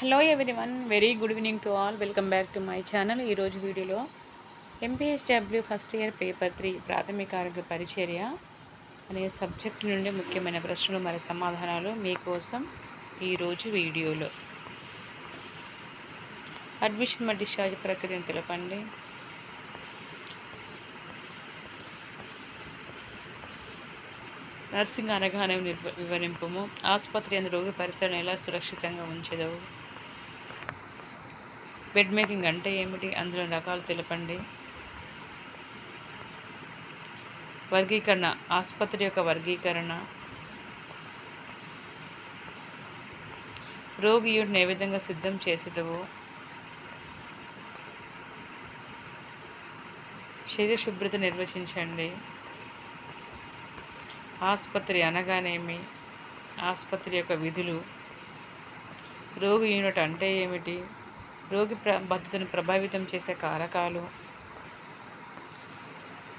Hello one very good evening to all welcome back to my channel ఈరోజు వీడియోలో MPSW first year paper three ప్రాథమిక ఆరోగ్య పరిచర్య అనే సబ్జెక్టు నుండి ముఖ్యమైన ప్రశ్నలు మరి సమాధానాలు మీకోసం ఈరోజు వీడియోలో. అడ్మిషన్ మరి డిశ్చార్జ్ ప్రక్రియను తెలపండి? నర్సింగ్ అనగానే నిర్వ వివరింపము. ఆసుపత్రి అందు రోగి పరిసరణ ఎలా సురక్షితంగా ఉంచదవు? బెడ్ మేకింగ్ అంటే ఏమిటి? అందులో రకాలు తెలపండి. వర్గీకరణ ఆసుపత్రి యొక్క వర్గీకరణ. రోగి యూట్ని ఏ విధంగా సిద్ధం చేసేదవు? శరీర శుభ్రత నిర్వచించండి. ఆసుపత్రి అనగానేమి? ఆసుపత్రి యొక్క విధులు. రోగి యూనిట్ అంటే ఏమిటి? రోగి ప్ర భద్రతను ప్రభావితం చేసే కారకాలు.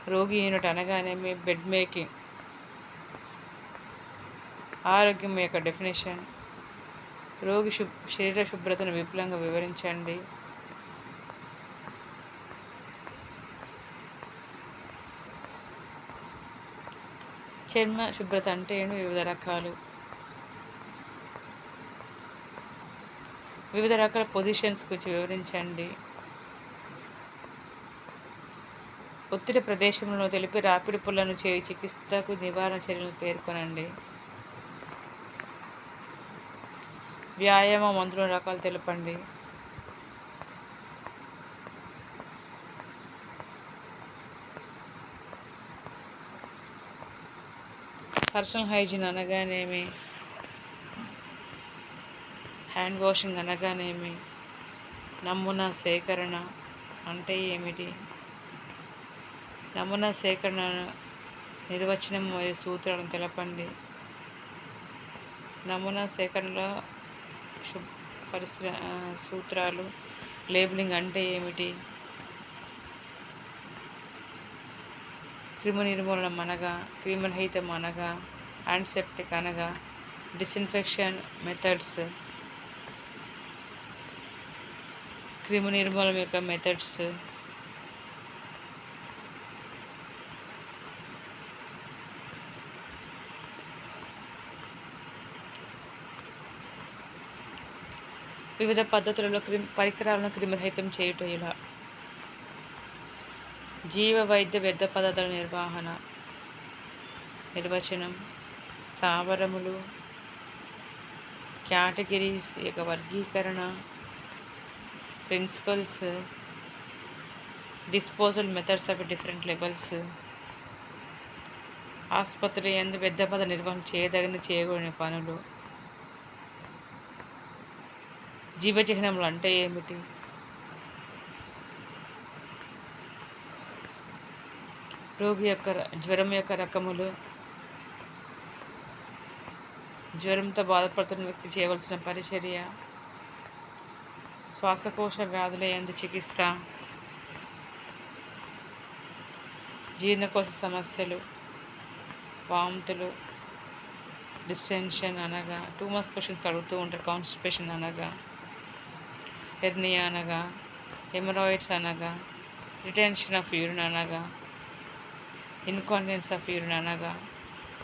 రోగి యూనిట్ అనగానేమి బెడ్ మేకింగ్ ఆరోగ్యం యొక్క డెఫినేషన్ రోగి శుభ్ శరీర శుభ్రతను విపులంగా వివరించండి. చర్మ శుభ్రత అంటే ఏంటి వివిధ రకాలు. వివిధ రకాల పొజిషన్స్ గురించి వివరించండి. ఒత్తిడి ప్రదేశంలో తెలిపి రాపిడి పుల్లను చేయి చికిత్సకు నివారణ చర్యలను పేర్కొనండి. వ్యాయామ మందుల రకాలు తెలపండి. పర్సనల్ హైజీన్ అనగానేమి? హ్యాండ్ వాషింగ్ అనగానేమి? నమూనా సేకరణ అంటే ఏమిటి? నమూనా సేకరణ నిర్వచనం మరియు సూత్రాలను తెలపండి. నమూనా సేకరణలో పరిశ్ర సూత్రాలు లేబులింగ్ అంటే ఏమిటి? క్రిమి నిర్మూలనం అనగా క్రిమిరహితం అనగా యాంటిసెప్టిక్ అనగా డిస్ఇన్ఫెక్షన్ మెథడ్స్ క్రిమి నిర్మూలన యొక్క మెథడ్స్ వివిధ పద్ధతులలో క్రిమి పరికరాలను క్రిమిరహితం చేయుట ఇలా జీవ వైద్య వ్యర్థ పదార్థాల నిర్వహణ. నిర్వచనం స్థావరములు కేటగిరీస్ యొక్క వర్గీకరణ. Principles disposal methods of different levels ఆసుపత్రి ఎందు పెద్ద పద నిర్వహణ చేయదగిన చేయకూడని పనులు. జీవచిహ్నములు అంటే ఏమిటి? రోగి యొక్క జ్వరం యొక్క రకములు. జ్వరంతో బాధపడుతున్న వ్యక్తి చేయవలసిన పరిచర్య. శ్వాసకోశ వ్యాధుల ఎందు చికిత్స జీర్ణకోశ సమస్యలు వాంతులు డిస్టెన్షన్ అనగా టూ మస్ క్వశ్చన్స్ అడుగుతూ ఉంటారు కాన్స్టిపేషన్ అనగా హెర్నియా అనగా హెమరాయిడ్స్ అనగా రిటెన్షన్ ఆఫ్ యూరిన్ అనగా ఇన్కాన్ఫిడెన్స్ ఆఫ్ యూరిన్ అనగా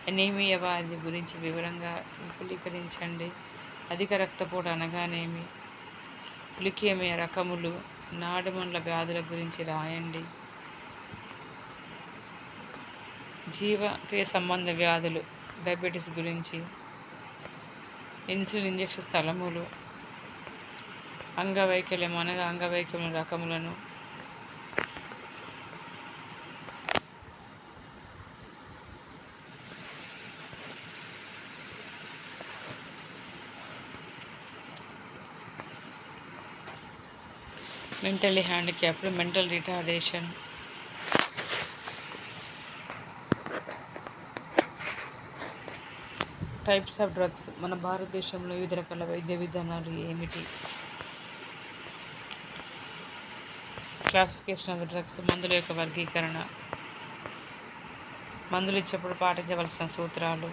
ఎనీమియా అది గురించి వివరంగా విపులీకరించండి. అధిక రక్తపోటు అనగానేమి? లుకేమియా రకములు నాడుమండ్ల వ్యాధుల గురించి రాయండి. జీవక్రియ సంబంధ వ్యాధులు డయాబెటీస్ గురించి ఇన్సులిన్ ఇంజెక్షన్ స్థలములు అంగవైకల్యం అనగా అంగవైకల్యం రకములను mentally handicapped mental retardation. Types of drugs మన భారతదేశంలో వివిధ రకాల వైద్య విధానాలు ఏమిటి? క్లాసిఫికేషన్ ఆఫ్ డ్రగ్స్ మందుల యొక్క వర్గీకరణ మందులు ఇచ్చేప్పుడు పాటించవలసిన సూత్రాలు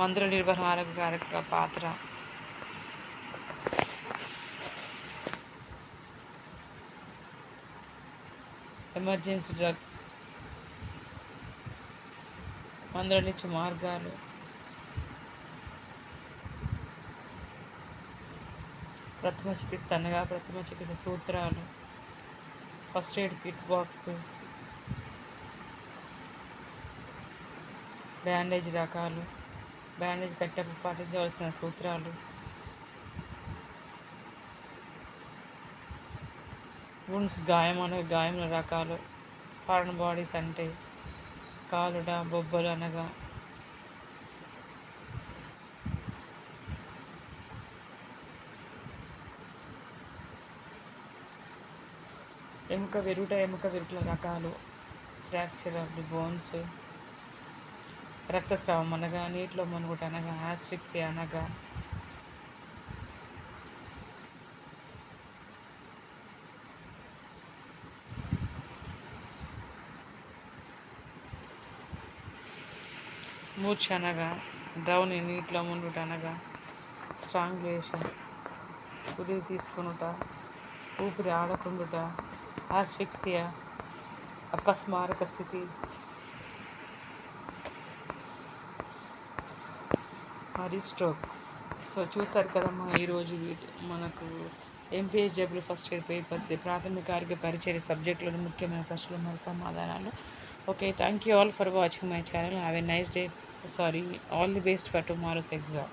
మందుల నిర్వహణ ఆరోగ్యకారక పాత్ర ఎమర్జెన్సీ డ్రగ్స్ మందులనిచ్చే మార్గాలు. ప్రథమ చికిత్స అనగా ప్రథమ చికిత్స సూత్రాలు. First aid kit box. Bandage రకాలు. బ్యాండేజ్ కట్టేప్పుడు పాటించవలసిన సూత్రాలు. వుండ్స్ గాయం అనే గాయముల రకాలు. ఫారెన్ బాడీస్ అంటే కాలుడ బొబ్బలు అనగా ఎముక విరుట ఎముక విరుటల రకాలు. ఫ్రాక్చర్ ఆఫ్ ది బోన్స్ రక్తస్రావం అనగా నీటిలో మునుగుట అనగా ఆస్ఫిక్సీ అనగా మూర్ఛ అనగా డ్రౌని నీటిలో మునుగుట అనగా స్ట్రాంగ్లేషన్ ఉరి తీసుకునుట ఊపిరి ఆడకుండుట ఆస్ఫిక్సియా అపస్మారక స్థితి. మరి స్ట్రోక్. సో చూసారు కదమ్మా ఈరోజు వీటి మనకు ఎంపీఎస్డబ్ల్యూ ఫస్ట్ ఇయర్ పేపర్ ప్రాథమిక ఆరోగ్య పరిచయ సబ్జెక్టులోని ముఖ్యమైన ప్రశ్నలు మరియు సమాధానాలు. Okay, thank you all for watching my channel. Have a nice day. Sorry, all the best for tomorrow's exam.